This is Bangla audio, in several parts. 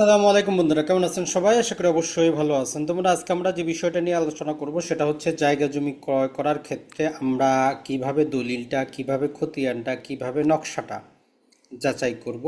আসসালামু আলাইকুম বন্ধুরা, কেমন আছেন সবাই? আশা করি অবশ্যই ভালো আছেন। তোমরা আজকে আমরা যে বিষয়টা নিয়ে আলোচনা করব সেটা হচ্ছে জায়গা জমি ক্রয় করার ক্ষেত্রে আমরা কীভাবে দলিলটা, কীভাবে খতিয়ানটা, কীভাবে নকশাটা যাচাই করব।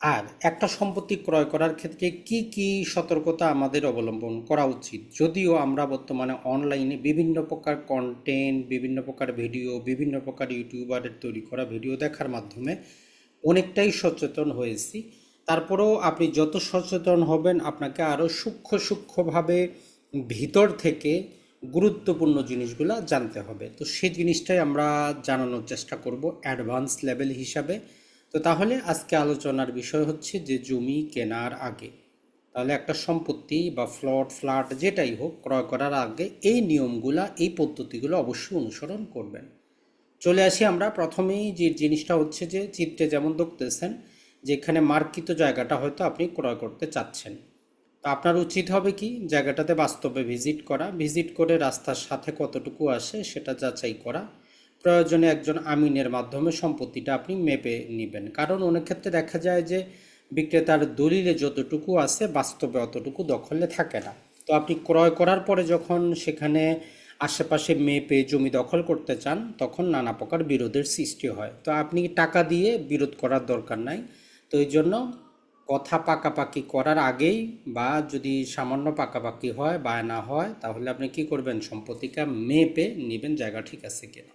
আর একটা সম্পত্তি ক্রয় করার ক্ষেত্রে কি কি সতর্কতা আমাদের অবলম্বন করা উচিত? যদিও আমরা বর্তমানে অনলাইনে বিভিন্ন প্রকার কন্টেন্ট বিভিন্ন প্রকার ভিডিও বিভিন্ন প্রকার ইউটিউবারের তৈরি করা ভিডিও দেখার মাধ্যমে অনেকটাই সচেতন হয়েছি। তারপরেও আপনি যত সচেতন হবেন, আপনাকে আরও সূক্ষ্ম সূক্ষ্মভাবে ভিতর থেকে গুরুত্বপূর্ণ জিনিসগুলো জানতে হবে। তো সেই জিনিসটাই আমরা জানানোর চেষ্টা করব অ্যাডভান্স লেভেল হিসাবে। তো তাহলে আজকে আলোচনার বিষয় হচ্ছে যে জমি কেনার আগে। তাহলে একটা সম্পত্তি বা ফ্লট, ফ্ল্যাট যেটাই হোক ক্রয় করার আগে এই নিয়মগুলা, এই পদ্ধতিগুলো অবশ্যই অনুসরণ করবেন। চলে আসি আমরা প্রথমেই যে জিনিসটা হচ্ছে যে চিত্রে যেমন দেখতেছেন যে এখানে মার্কিত জায়গাটা হয়তো আপনি ক্রয় করতে চাচ্ছেন। তো আপনার উচিত হবে কি? জায়গাটাতে বাস্তবে ভিজিট করা। ভিজিট করে রাস্তার সাথে কতটুকু আসে সেটা যাচাই করা। প্রয়োজনে একজন আমিনের মাধ্যমে সম্পত্তিটা আপনি মেপে নেবেন। কারণ অনেক ক্ষেত্রে দেখা যায় যে বিক্রেতার দলিলে যতটুকু আছে বাস্তবে অতটুকু দখলে থাকে না। তো আপনি ক্রয় করার পরে যখন সেখানে আশেপাশে মেপে জমি দখল করতে চান, তখন নানা প্রকার বিরোধের সৃষ্টি হয়। তো আপনি টাকা দিয়ে বিরোধ করার দরকার নাই। তো এই জন্য কথা পাকাপাকি করার আগেই বা যদি সামান্য পাকাপাকি হয় বা না হয়, তাহলে আপনি কি করবেন? সম্পত্তিটা মেপে নেবেন জায়গা ঠিক আছে কিনা।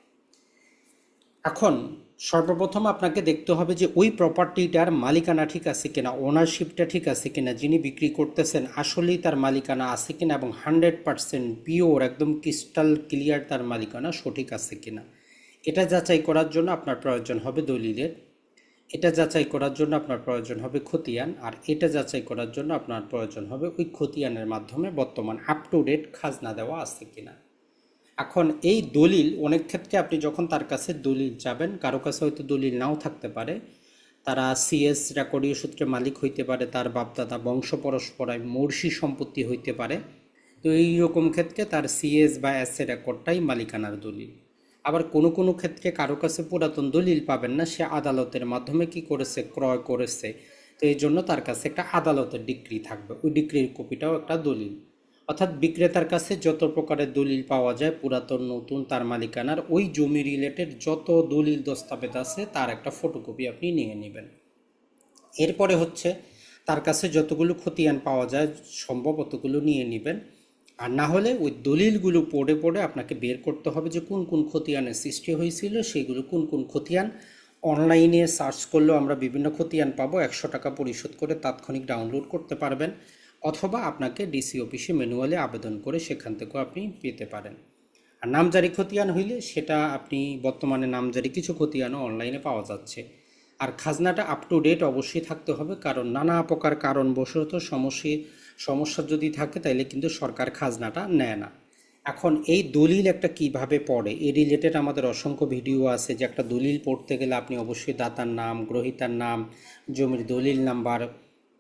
এখন সর্বপ্রথম আপনাকে দেখতে হবে যে ওই প্রপার্টিটার মালিকানা ঠিক আছে কিনা ওনারশিপটা ঠিক আছে কিনা, যিনি বিক্রি করতেছেন, আসলেই তার মালিকানা আছে কিনা এবং হান্ড্রেড পারসেন্ট পিওর একদম ক্রিস্টাল ক্লিয়ার তার মালিকানা সঠিক আছে কিনা। এটা যাচাই করার জন্য আপনার প্রয়োজন হবে দলিলের এটা যাচাই করার জন্য আপনার প্রয়োজন হবে খতিয়ান, আর এটা যাচাই করার জন্য আপনার প্রয়োজন হবে ওই খতিয়ানের মাধ্যমে বর্তমান আপ টু ডেট খাজনা দেওয়া আছে কিনা। এখন এই দলিল, অনেক ক্ষেত্রে আপনি যখন তার কাছে দলিল যাবেন কারও কাছে হয়তো দলিল নাও থাকতে পারে। তারা সিএস রেকর্ডীয় সূত্রে মালিক হইতে পারে, তার বাপদাদা বংশ পরস্পরায় মর্ষি সম্পত্তি হইতে পারে। তো এই রকম ক্ষেত্রে তার সিএস বা এস রেকর্ডটাই মালিকানার দলিল। আবার কোনো কোনো ক্ষেত্রে কারও কাছে পুরাতন দলিল পাবেন না, সে আদালতের মাধ্যমে কি করেছে, ক্রয় করেছে। তো এই জন্য তার কাছে একটা আদালতের ডিগ্রি থাকবে। ওই ডিগ্রির কপিটাও একটা দলিল। অর্থাৎ বিক্রেতার কাছে যত প্রকারের দলিল পাওয়া যায়, পুরাতন, নতুন, তার মালিকানার, ওই জমি রিলেটেড যত দলিল দস্তাবেজ আছে, তার একটা ফটোকপি আপনি নিয়ে নেবেন। এরপরে হচ্ছে, তার কাছে যতগুলো খতিয়ান পাওয়া যায়, সম্ভব অতগুলো নিয়ে নেবেন। আর না হলে ওই দলিলগুলো পড়ে পড়ে আপনাকে বের করতে হবে যে কোন কোন খতিয়ানের সৃষ্টি হয়েছিল সেইগুলো কোন কোন খতিয়ান। অনলাইনে সার্চ করলেও আমরা বিভিন্ন খতিয়ান পাবো, একশো টাকা পরিশোধ করে তাৎক্ষণিক ডাউনলোড করতে পারবেন, অথবা আপনাকে ডিসি অফিসে ম্যানুয়ালি আবেদন করে সেখান থেকেও আপনি পেতে পারেন। আর নামজারি খতিয়ান হইলে সেটা আপনি বর্তমানে নামজারি কিছু খতিয়ানও অনলাইনে পাওয়া যাচ্ছে। আর খাজনাটা আপ টু ডেট অবশ্যই থাকতে হবে, কারণ নানা প্রকার কারণবশত সমস্যা সমস্যা যদি থাকে তাহলে কিন্তু সরকার খাজনাটা নেয় না। এখন এই দলিল একটা কীভাবে পড়ে? এ রিলেটেড আমাদের অসংখ্য ভিডিও আছে যে একটা দলিল পড়তে গেলে আপনি অবশ্যই দাতার নাম, গ্রহিতার নাম, জমির দলিল নাম্বার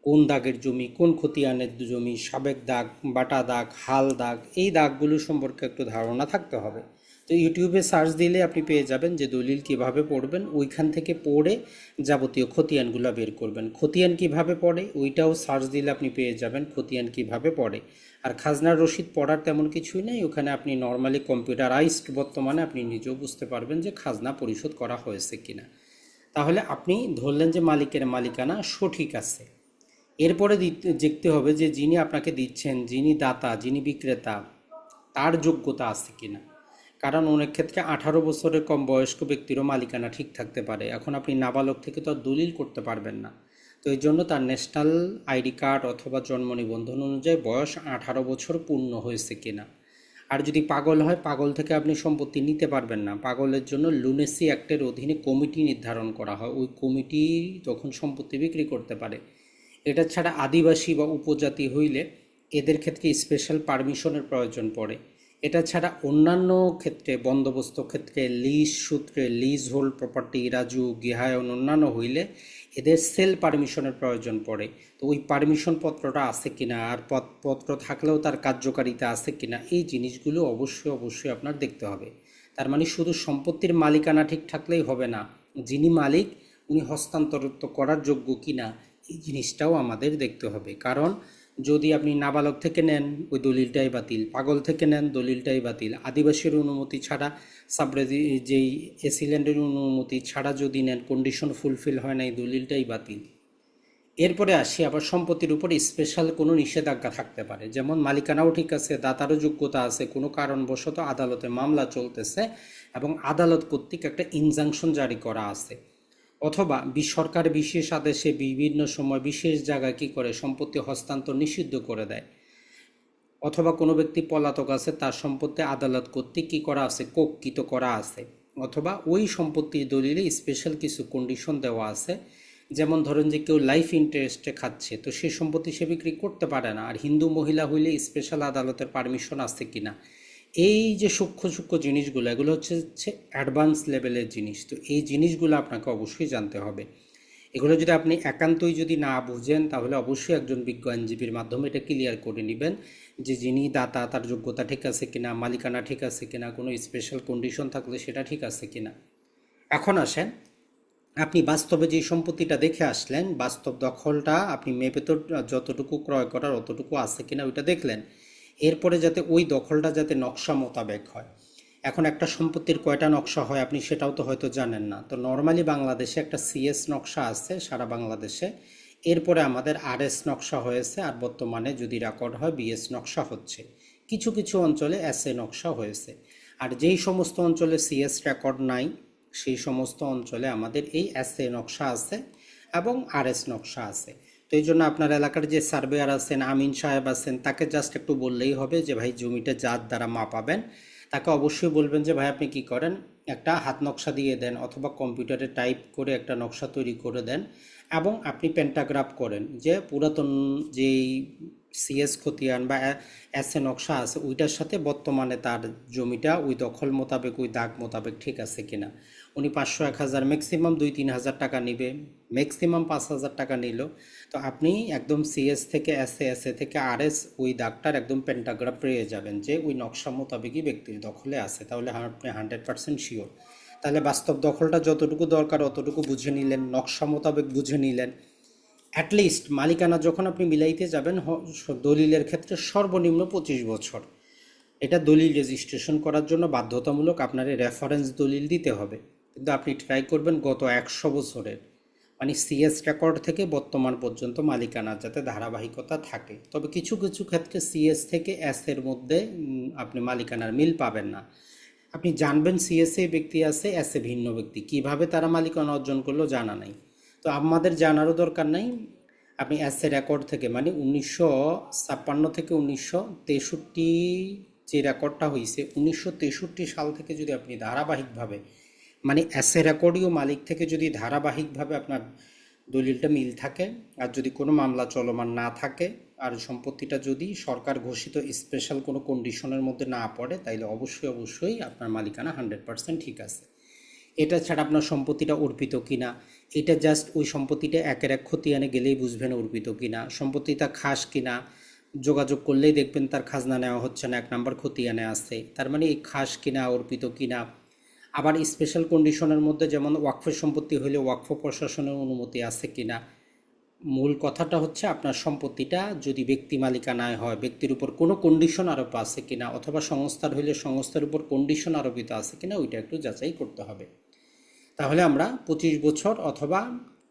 কোন দাগের জমি, কোন খতিয়ানের জমি, সাবেক দাগ, বাটা দাগ, হাল দাগ, এই দাগগুলো সম্পর্কে একটু ধারণা থাকতে হবে। তো ইউটিউবে সার্চ দিলে আপনি পেয়ে যাবেন যে দলিল কীভাবে পড়বেন, ওইখান থেকে পড়ে যাবতীয় খতিয়ানগুলো বের করবেন। খতিয়ান কীভাবে পড়ে, ওইটাও সার্চ দিলে আপনি পেয়ে যাবেন খতিয়ান কীভাবে পড়ে। আর খাজনার রসিদ পড়ার তেমন কিছুই নেই, ওখানে আপনি নর্মালি কম্পিউটারাইজড বর্তমানে আপনি নিজেও বুঝতে পারবেন যে খাজনা পরিশোধ করা হয়েছে কিনা। তাহলে আপনি ধরলেন যে মালিকের মালিকানা সঠিক আছে। এরপরে দেখতে হবে যে যিনি আপনাকে দিচ্ছেন, যিনি দাতা, যিনি বিক্রেতা, তার যোগ্যতা আছে কিনা। কারণ অনেক ক্ষেত্রে আঠারো বছরের কম বয়স্ক ব্যক্তিরও মালিকানা ঠিক থাকতে পারে। এখন আপনি নাবালক থেকে তো দলিল করতে পারবেন না। তো এই জন্য তার ন্যাশনাল আইডি কার্ড অথবা জন্ম নিবন্ধন অনুযায়ী বয়স আঠারো বছর পূর্ণ হয়েছে কিনা। আর যদি পাগল হয়, পাগল থেকে আপনি সম্পত্তি নিতে পারবেন না। পাগলের জন্য লুনেসি অ্যাক্টের অধীনে কমিটি নির্ধারণ করা হয়। ওই কমিটি তখন সম্পত্তি বিক্রি করতে পারে। এটা ছাড়া আদিবাসী বা উপজাতি হইলে এদের ক্ষেত্রে স্পেশাল পারমিশনের প্রয়োজন পড়ে। এটা ছাড়া অন্যান্য ক্ষেত্রে, বন্দোবস্ত ক্ষেত্রে লিজ সূত্রে লিজ হোল্ড প্রপার্টি রাজু, গৃহায়ন অন্যান্য হইলে এদের সেল পারমিশনের প্রয়োজন পড়ে। তো ওই পারমিশন পত্রটা আছে কিনা, আর পত- পত্র থাকলেও তার কার্যকারিতা আছে কিনা, এই জিনিসগুলো অবশ্যই অবশ্যই আপনার দেখতে হবে। তার মানে শুধু সম্পত্তির মালিকানা ঠিক থাকলেই হবে না, যিনি মালিক, উনি হস্তান্তরিত করার যোগ্য কিনা এই জিনিসটাও আমাদের দেখতে হবে। কারণ যদি আপনি নাবালক থেকে নেন, ওই দলিলটাই বাতিল। পাগল থেকে নেন, দলিলটাই বাতিল। আদিবাসীর অনুমতি ছাড়া, সাবরেজি যেই এসিল্যান্ডের অনুমতি ছাড়া যদি নেন কন্ডিশন ফুলফিল হয় না, এই দলিলটাই বাতিল। এরপরে আসি, আবার সম্পত্তির উপর স্পেশাল কোনো নিষেধাজ্ঞা থাকতে পারে। যেমন মালিকানাও ঠিক আছে, দাতারও যোগ্যতা আছে, কোনো কারণবশত আদালতে মামলা চলতেছে এবং আদালত কর্তৃক একটা ইনজাংশন জারি করা আছে। অথবা সরকার বিশেষ আদেশে বিভিন্ন সময় বিশেষ জায়গায় কী করে সম্পত্তি হস্তান্তর নিষিদ্ধ করে দেয়? অথবা কোনো ব্যক্তি পলাতক আছে, তার সম্পত্তি আদালত কর্তৃক কী করা আছে কোকিত করা আছে? অথবা ওই সম্পত্তির দলিলে স্পেশাল কিছু কন্ডিশন দেওয়া আছে? যেমন ধরেন যে কেউ লাইফ ইন্টারেস্টে খাচ্ছে, তো সে সম্পত্তি সে বিক্রি করতে পারে না। আর হিন্দু মহিলা হইলে স্পেশাল আদালতের পারমিশন আছে কিনা? এই যে সূক্ষ্ম সূক্ষ্ম জিনিসগুলো, এগুলো হচ্ছে হচ্ছে অ্যাডভান্স লেভেলের জিনিস। তো এই জিনিসগুলো আপনাকে অবশ্যই জানতে হবে। এগুলো যদি আপনি একান্তই যদি না বুঝেন, তাহলে অবশ্যই একজন বিজ্ঞ আইনজীবীর মাধ্যমে এটা ক্লিয়ার করে নেবেন যে যিনি দাতা, তার যোগ্যতা ঠিক আছে কিনা, মালিকানা ঠিক আছে কিনা, কোনো স্পেশাল কন্ডিশন থাকলে সেটা ঠিক আছে কিনা। এখন আসেন, আপনি বাস্তবে যে সম্পত্তিটা দেখে আসলেন, বাস্তব দখলটা আপনি মেপে তো যতটুকু ক্রয় করার অতটুকু আছে কিনা ওইটা দেখলেন। এরপরে যাতে ওই দখলটা যাতে নকশা মোতাবেক হয়। এখন একটা সম্পত্তির কয়টা নকশা হয় আপনি সেটাও তো হয়তো জানেন না। তো নর্মালি বাংলাদেশে একটা সিএস নকশা আছে, সারা বাংলাদেশে। এরপরে আমাদের আরএস নকশা হয়েছে আর বর্তমানে যদি রেকর্ড হয় বিএস নকশা হচ্ছে। কিছু কিছু অঞ্চলে এসএ নকশা হয়েছে। আর যেই সমস্ত অঞ্চলে সিএস রেকর্ড নাই, সেই সমস্ত অঞ্চলে আমাদের এই এসএ নকশা আছে এবং আরএস নকশা আছে। তো এই জন্য আপনার এলাকার যে সার্ভেয়ার আছেন, আমিন সাহেব আছেন, তাকে জাস্ট একটু বললেই হবে যে, ভাই, জমিটা যার দ্বারা মাপাবেন। তাকে অবশ্যই বলবেন যে, ভাই, আপনি কি করেন? একটা হাত নকশা দিয়ে দেন অথবা কম্পিউটারে টাইপ করে একটা নকশা তৈরি করে দেন এবং আপনি পেন্টাগ্রাফ করেন যে, পুরাতন যেই সিএস খতিয়ান বা এস এ নকশা আছে, ওইটার সাথে বর্তমানে তার জমিটা ওই দখল মোতাবেক, ওই দাগ মোতাবেক ঠিক আছে কিনা? উনি পাঁচশো এক হাজার ম্যাক্সিমাম দুই তিন হাজার টাকা নিবে ম্যাক্সিমাম পাঁচ হাজার টাকা নিল। তো আপনি একদম সিএস থেকে এস এ থেকে আর এস ওই দাগটার একদম পেন্টাগ্রাফ পেয়ে যাবেন যে ওই নকশা মোতাবেকই ব্যক্তির দখলে আছে, তাহলে আপনি হান্ড্রেড পার্সেন্ট শিওর তাহলে বাস্তব দখলটা যতটুকু দরকার অতটুকু বুঝে নিলেন, নকশা মোতাবেক বুঝে নিলেন। অ্যাটলিস্ট মালিকানা যখন আপনি মিলাইতে যাবেন দলিলের ক্ষেত্রে সর্বনিম্ন পঁচিশ বছর। এটা দলিল রেজিস্ট্রেশন করার জন্য বাধ্যতামূলক আপনার রেফারেন্স দলিল দিতে হবে। কিন্তু আপনি ট্রাই করবেন গত একশো বছরের। মানে সিএস রেকর্ড থেকে বর্তমান পর্যন্ত মালিকানা যাতে ধারাবাহিকতা থাকে। তবে কিছু কিছু ক্ষেত্রে সিএস থেকে এস এর মধ্যে আপনি মালিকানার মিল পাবেন না। আপনি জানবেন সিএসএ ব্যক্তি আছে এস ভিন্ন ব্যক্তি। কীভাবে তারা মালিকানা অর্জন করল জানা নাই। তো আমাদের জানারও দরকার নাই। আপনি এস রেকর্ড থেকে মানে উনিশশো ছাপ্পান্ন থেকে উনিশশো তেষট্টি যে রেকর্ডটা হয়েছে উনিশশো তেষট্টি সাল থেকে যদি আপনি ধারাবাহিকভাবে মানে এ রেকর্ডীয় মালিক থেকে যদি ধারাবাহিকভাবে আপনার দলিলটা মিল থাকে আর যদি কোনো মামলা চলমান না থাকে আর সম্পত্তিটা যদি সরকার ঘোষিত স্পেশাল কোনো কন্ডিশনের মধ্যে না পড়ে, তাইলে অবশ্যই অবশ্যই আপনার মালিকানা হান্ড্রেড পার্সেন্ট ঠিক আছে। এটা ছাড়া আপনার সম্পত্তিটা অর্পিত কিনা, এটা জাস্ট ওই সম্পত্তিটা একের এক খতিয়ানে গেলেই বুঝবেন অর্পিত কিনা, সম্পত্তিটা খাস কিনা, যোগাযোগ করলেই দেখবেন তার খাজনা নেওয়া হচ্ছে না, এক নাম্বার খতিয়ানে আছে, তার মানে এই খাস কিনা, অর্পিত কিনা আবার স্পেশাল কন্ডিশনের মধ্যে যেমন ওয়াকফের সম্পত্তি হলে ওয়াকফ প্রশাসনের অনুমতি আছে কিনা? মূল কথাটা হচ্ছে আপনার সম্পত্তিটা যদি ব্যক্তি মালিকানায় হয়, ব্যক্তির উপর কোনো কন্ডিশন আরোপ আছে কিনা অথবা সংস্থার হইলে সংস্থার উপর কন্ডিশন আরোপিত আছে কিনা ওইটা একটু যাচাই করতে হবে। তাহলে আমরা পঁচিশ বছর অথবা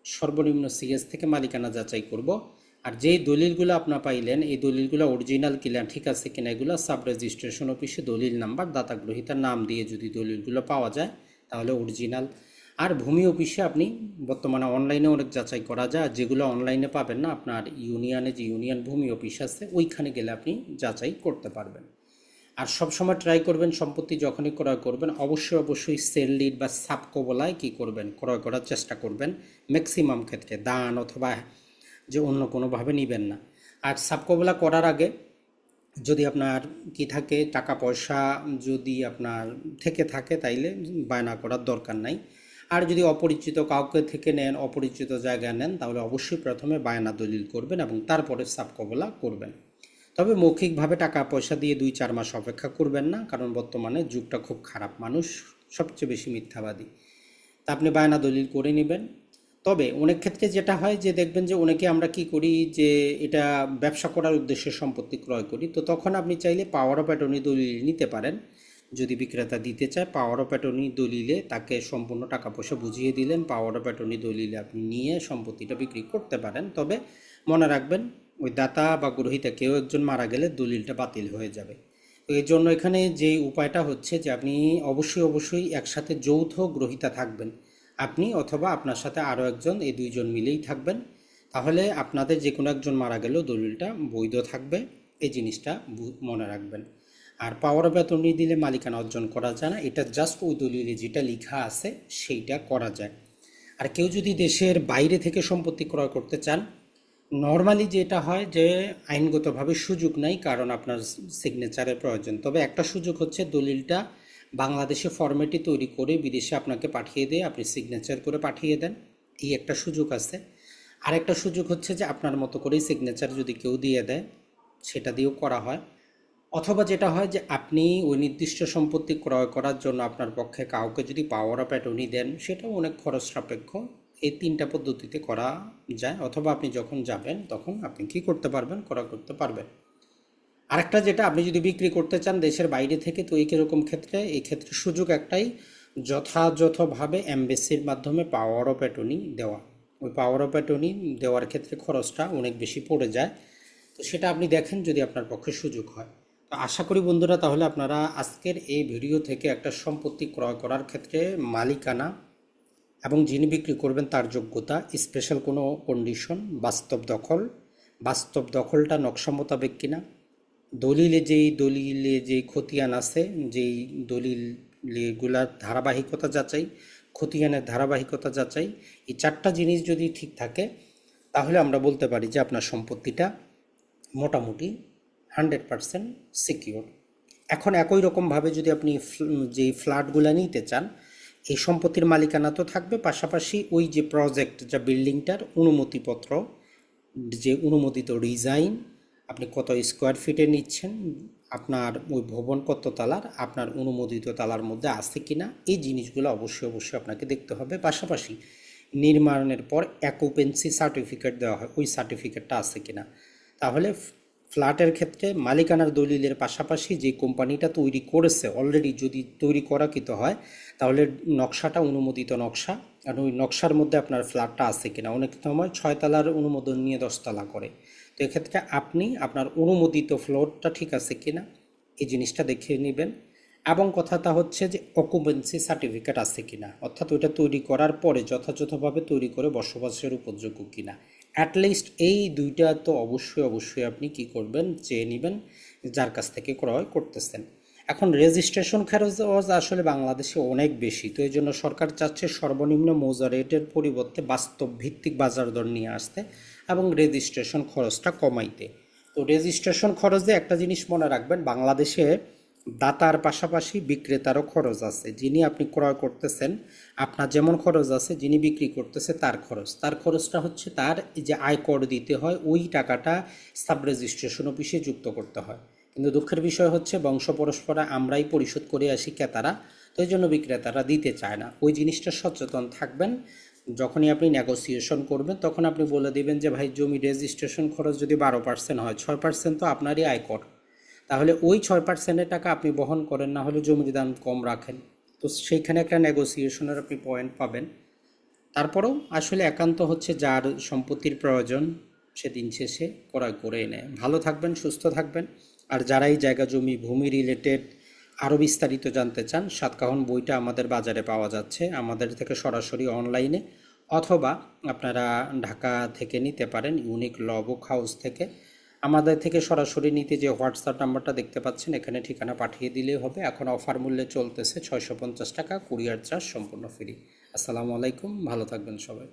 সর্বনিম্ন সিএস থেকে মালিকানা যাচাই করব। আর যেই দলিলগুলো আপনার পাইলেন, এই দলিলগুলো অরিজিনাল কিনা, ঠিক আছে কিনা, এগুলো সাব রেজিস্ট্রেশন অফিসে দলিল নাম্বার দাতা গ্রহীতার নাম দিয়ে যদি দলিলগুলো পাওয়া যায়, তাহলে অরিজিনাল আর ভূমি অফিসে আপনি বর্তমানে অনলাইনে অনেক যাচাই করা যায় যেগুলো অনলাইনে পাবেন না, আপনার ইউনিয়নে যে ইউনিয়ন ভূমি অফিস আছে, ওইখানে গেলে আপনি যাচাই করতে পারবেন। আর সবসময় ট্রাই করবেন, সম্পত্তি যখনই ক্রয় করবেন, অবশ্যই অবশ্যই সেল লিড বা সাবকোবলায় কী করবেন, ক্রয় করার চেষ্টা করবেন ম্যাক্সিমাম ক্ষেত্রে দান অথবা যে অন্য কোনোভাবে নেবেন না। আর সাবকোবলা করার আগে যদি আপনার কি থাকে টাকা পয়সা যদি আপনার থেকে থাকে তাইলে বায়না করার দরকার নাই। আর যদি অপরিচিত কাউকে থেকে নেন, অপরিচিত জায়গায় নেন, তাহলে অবশ্যই প্রথমে বায়না দলিল করবেন এবং তারপরে সাবকবলা করবেন। তবে মৌখিকভাবে টাকা পয়সা দিয়ে দুই চার মাস অপেক্ষা করবেন না, কারণ বর্তমানে যুগটা খুব খারাপ। মানুষ সবচেয়ে বেশি মিথ্যাবাদী। তা আপনি বায়না দলিল করে নেবেন। তবে অনেক ক্ষেত্রে যেটা হয় যে দেখবেন যে অনেকে আমরা কি করি যে এটা ব্যবসা করার উদ্দেশ্যে সম্পত্তি ক্রয় করি, তো তখন আপনি চাইলে পাওয়ার অফ অ্যাটর্নি দলিল নিতে পারেন। যদি বিক্রেতা দিতে চায় পাওয়ার অফ অ্যাটর্নি দলিলে তাকে সম্পূর্ণ টাকা পয়সা বুঝিয়ে দিলেন পাওয়ার অফ অ্যাটর্নি দলিলে আপনি নিয়ে সম্পত্তিটা বিক্রি করতে পারেন। তবে মনে রাখবেন, ওই দাতা বা গ্রহীতা কেউ একজন মারা গেলে দলিলটা বাতিল হয়ে যাবে। এর জন্য এখানে যে উপায়টা হচ্ছে যে আপনি অবশ্যই অবশ্যই একসাথে যৌথ গ্রহীতা থাকবেন। আপনি অথবা আপনার সাথে আরও একজন, এই দুইজন মিলেই থাকবেন। তাহলে আপনাদের যে কোনো একজন মারা গেলেও দলিলটা বৈধ থাকবে। এই জিনিসটা মনে রাখবেন। আর পাওয়ার অ্যাটর্নি দিলে মালিকানা অর্জন করা যায় না। এটা জাস্ট ওই দলিলে যেটা লেখা আছে, সেইটা করা যায়। আর কেউ যদি দেশের বাইরে থেকে সম্পত্তি ক্রয় করতে চান নর্মালি যেটা হয় যে, আইনগতভাবে সুযোগ নাই, কারণ আপনার সিগনেচারের প্রয়োজন। তবে একটা সুযোগ হচ্ছে দলিলটা বাংলাদেশে ফরম্যাটে তৈরি করে বিদেশে আপনাকে পাঠিয়ে দিয়ে আপনি সিগনেচার করে পাঠিয়ে দেন। এই একটা সুযোগ আছে। আরেকটা সুযোগ হচ্ছে যে আপনার মতো করেই সিগনেচার যদি কেউ দিয়ে দেয়, সেটা দিয়েও করা হয়। অথবা যেটা হয় যে আপনি ওই নির্দিষ্ট সম্পত্তি ক্রয় করার জন্য আপনার পক্ষে কাউকে যদি পাওয়ার অফ অ্যাটর্নি দেন, সেটাও অনেক খরচ সাপেক্ষ এই তিনটা পদ্ধতিতে করা যায়। অথবা আপনি যখন যাবেন, তখন আপনি কি করতে পারবেন? করা করতে পারবেন। আরেকটা যেটা, আপনি যদি বিক্রি করতে চান দেশের বাইরে থেকে, তো এই কীরকম ক্ষেত্রে? এই ক্ষেত্রে সুযোগ একটাই, যথাযথভাবে এমবেসির মাধ্যমে পাওয়ার অফ অ্যাটর্নি দেওয়া। ওই পাওয়ার অফ অ্যাটর্নি দেওয়ার ক্ষেত্রে খরচটা অনেক বেশি পড়ে যায়। তো সেটা আপনি দেখেন যদি আপনার পক্ষে সুযোগ হয়। তো আশা করি বন্ধুরা, তাহলে আপনারা আজকের এই ভিডিও থেকে একটা সম্পত্তি ক্রয় করার ক্ষেত্রে মালিকানা এবং যিনি বিক্রি করবেন তার যোগ্যতা স্পেশাল কোনো কন্ডিশন বাস্তব দখল, বাস্তব দখলটা নকশা মোতাবেক কিনা দলিলে যেই দলিলে যেই খতিয়ান আছে, যেই দলিলগুলার ধারাবাহিকতা যাচাই, খতিয়ানের ধারাবাহিকতা যাচাই, এই চারটা জিনিস যদি ঠিক থাকে, তাহলে আমরা বলতে পারি যে আপনার সম্পত্তিটা মোটামুটি হান্ড্রেড পারসেন্ট সিকিওর এখন একই রকমভাবে যদি আপনি যেই ফ্ল্যাটগুলো নিতে চান, এই সম্পত্তির মালিকানা তো থাকবে, পাশাপাশি ওই যে প্রজেক্ট, যা বিল্ডিংটার অনুমতিপত্র, যে অনুমোদিত ডিজাইন আপনি কত স্কোয়ার ফিটে নিচ্ছেন? আপনার ওই ভবন কত তালার? আপনার অনুমোদিত তালার মধ্যে আছে কি না এই জিনিসগুলো অবশ্যই অবশ্যই আপনাকে দেখতে হবে। পাশাপাশি নির্মাণের পর অ্যাকুপেন্সি সার্টিফিকেট দেওয়া হয়। ওই সার্টিফিকেটটা আছে কি না তাহলে ফ্ল্যাটের ক্ষেত্রে মালিকানার দলিলের পাশাপাশি যে কোম্পানিটা তৈরি করেছে অলরেডি যদি তৈরি করাকৃত হয়, তাহলে নকশাটা অনুমোদিত নকশা। আর ওই নকশার মধ্যে আপনার ফ্ল্যাটটা আছে কিনা? অনেক সময় ছয় ছয়তলার অনুমোদন নিয়ে দশতলা করে। তো এক্ষেত্রে আপনি আপনার অনুমোদিত ফ্লোরটা ঠিক আছে কি না এই জিনিসটা দেখে নেবেন। এবং কথাটা হচ্ছে যে অকুপেন্সি সার্টিফিকেট আছে কিনা, অর্থাৎ ওইটা তৈরি করার পরে যথাযথভাবে তৈরি করে বসবাসের উপযোগ্য কিনা। অ্যাটলিস্ট এই দুইটা তো অবশ্যই অবশ্যই আপনি কি করবেন, চেয়ে নেবেন যার কাছ থেকে ক্রয় করতেছেন। এখন রেজিস্ট্রেশন খরচ আসলে বাংলাদেশে অনেক বেশি, তো এই জন্য সরকার চাচ্ছে সর্বনিম্ন মৌজা রেটের পরিবর্তে বাস্তব ভিত্তিক বাজার দর নিয়ে আসতে এবং রেজিস্ট্রেশন খরচটা কমাইতে। তো রেজিস্ট্রেশন খরচে একটা জিনিস মনে রাখবেন, বাংলাদেশে দাতার পাশাপাশি বিক্রেতারও খরচ আছে। যিনি আপনি ক্রয় করতেছেন, আপনার যেমন খরচ আছে, যিনি বিক্রি করতেছে তার খরচ। তার খরচটা হচ্ছে তার যে আয়কর দিতে হয়, ওই টাকাটা সাব রেজিস্ট্রেশন অফিসে যুক্ত করতে হয়। কিন্তু দুঃখের বিষয় হচ্ছে বংশ পরস্পরা আমরাই পরিশোধ করে আসি ক্রেতারা, তো এই জন্য বিক্রেতারা দিতে চায় না। ওই জিনিসটা সচেতন থাকবেন। যখনই আপনি নেগোসিয়েশন করবেন, তখন আপনি বলে দিবেন যে, ভাই, জমি রেজিস্ট্রেশন খরচ যদি বারো পার্সেন্ট হয়, ছয় পার্সেন্ট তো আপনারই আয়কর। তাহলে ওই ছয় পার্সেন্টের টাকা আপনি বহন করেন, না হলে জমির দাম কম রাখেন। তো সেইখানে একটা নেগোসিয়েশনের আপনি পয়েন্ট পাবেন। তারপরেও আসলে একান্ত হচ্ছে যার সম্পত্তির প্রয়োজন, সে দিন শেষে ক্রয় করে নেয় ভালো থাকবেন, সুস্থ থাকবেন। আর যারাই জায়গা জমি, ভূমি রিলেটেড আরও বিস্তারিত জানতে চান, সাতকাহন বইটা আমাদের বাজারে পাওয়া যাচ্ছে। আমাদের থেকে সরাসরি অনলাইনে অথবা আপনারা ঢাকা থেকে নিতে পারেন ইউনিক ল বুক হাউস থেকে। আমাদের থেকে সরাসরি নিতে যে হোয়াটসঅ্যাপ নাম্বারটা দেখতে পাচ্ছেন, এখানে ঠিকানা পাঠিয়ে দিলেই হবে। এখন অফার মূল্যে চলতেছে ছয়শো পঞ্চাশ টাকা কুরিয়ার চার্জ সম্পূর্ণ ফ্রি আসসালামু আলাইকুম, ভালো থাকবেন সবাই।